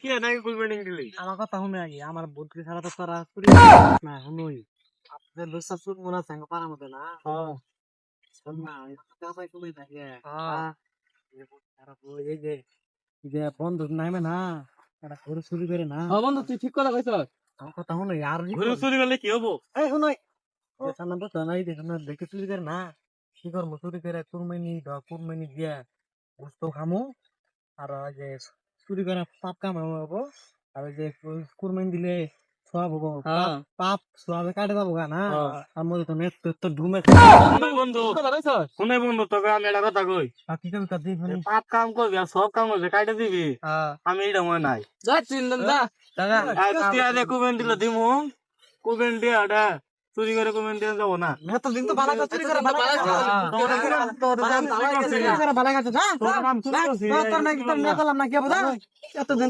কি নাই কুলবেন্ডিং দিলি আমার কথা শুনে আগে আমার বুদ্ধি ছাড়া তো তারা চুরি না শুনুই। আপনাদের লোসা চুর মনে মধ্যে না? শোন না থাকে। হ্যাঁ। এই যে যে বন্ধু নামে না এটা ঘরে চুরি করে না। বন্ধু তুই ঠিক কথা কইছ। আমার কথা শুনুই আর ঘুরে চুরি করলে কি হব? এই শুনুই। সামনে তো জানাই দেখুন না দেখে চুরি করে না কি করে কুরমাইনি দিয়া গোস্ত খামো। আর যে চুরি করে পাপ কাম হব। আর যে কুরমাইন দিলে সব হব হ্যাঁ। পাপ সবে কাটে যাব গা না? আর মধ্যে তো নেট তো ডুমে শুনে বন্ধু? শুনে বন্ধু? তোকে আমি একটা কথা কই। কি দিন যে পাপ কাম করবি আর সব কাম করবি কাটে দিবি? আমি এটা মনে নাই। যা চিন্তা দাদা কুবেন দিল দিমু। কুবেন দিয়া ওটা চুরি করে কমেন্ট দিয়ে যাব না এত দিন তো বালা চুরি করে বালা তোর তোর চুরি করে বালা গেছে যা তোর নাম তোর তোর করলাম না কি এত দিন